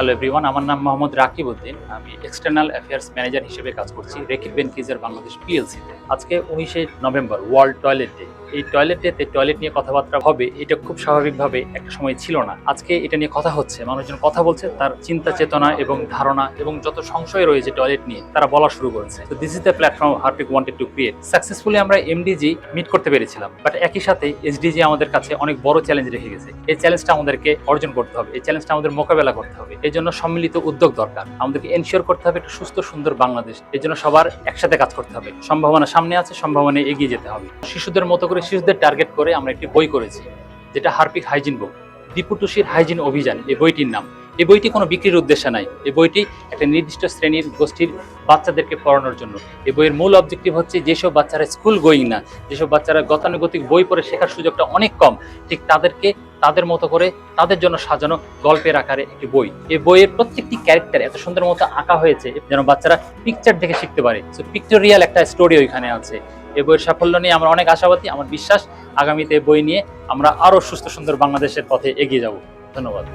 Hello everyone আমার নাম মোহাম্মদ রাকিব উদ্দিন। আমি এক্সটার্নাল অ্যাফেয়ার্স ম্যানেজার হিসেবে কাজ করছি রেকিব বেনকিজার বাংলাদেশ পিএলসিতে আজকে উনিশে নভেম্বর ওয়ার্ল্ড টয়লেট ডে এই টয়লেট ডেতে টয়লেট নিয়ে কথাবার্তা হবে, এটা খুব স্বাভাবিকভাবে একটা সময় ছিল না। আজকে এটা নিয়ে কথা হচ্ছে, মানুষজন কথা বলছে, তার চিন্তা চেতনা এবং ধারণা এবং যত সংশয় রয়েছে টয়লেট নিয়ে, তারা বলা শুরু করেছে। তো this is the platform Harpic wanted to create successfully আমরা এমডিজি মিট করতে পেরেছিলাম বাট একই সাথে এসডিজি আমাদের কাছে অনেক বড় চ্যালেঞ্জ রেখে গেছে। এই চ্যালেঞ্জটা আমাদেরকে অর্জন করতে হবে, এই চ্যালেঞ্জটা আমাদের মোকাবেলা করতে হবে। এই জন্য সম্মিলিত উদ্যোগ দরকার। আমাদেরকে এনশিওর করতে হবে একটা সুস্থ, সুন্দর বাংলাদেশ। এই জন্য সবার একসাথে কাজ করতে হবে। সম্ভাবনা সামনে আছে সম্ভাবনা এগিয়ে যেতে হবে। শিশুদের মতো করে শিশুদের টার্গেট করে আমরা একটি বই করেছি, যেটা হার্পিক হাইজিন বুক দীপুটুসির হাইজিন অভিযান এই বইটির নাম। এই বইটি কোনো বিক্রির উদ্দেশ্য নাই। এই বইটি একটা নির্দিষ্ট শ্রেণির গোষ্ঠীর বাচ্চাদেরকে পড়ানোর জন্য। এই বইয়ের মূল অবজেক্টিভ হচ্ছে যেসব বাচ্চারা স্কুল গোয়িং না, যেসব বাচ্চারা গতানুগতিক বই পড়ে শেখার সুযোগটা অনেক কম, ঠিক তাদেরকে তাদের মতো করে তাদের জন্য সাজানো গল্পের আকারে একটি বই। এই বইয়ের প্রত্যেকটি ক্যারেক্টার এত সুন্দর মতো আঁকা হয়েছে, যেন বাচ্চারা পিকচার দেখে শিখতে পারে। সো পিক্টোরিয়াল একটা স্টোরি ওইখানে আছে। এই বইয়ের সাফল্য নিয়ে আমরা অনেক আশাবাদী, আমার বিশ্বাস, আগামীতে বই নিয়ে আমরা আরও সুস্থ সুন্দর বাংলাদেশের পথে এগিয়ে যাব। ধন্যবাদ।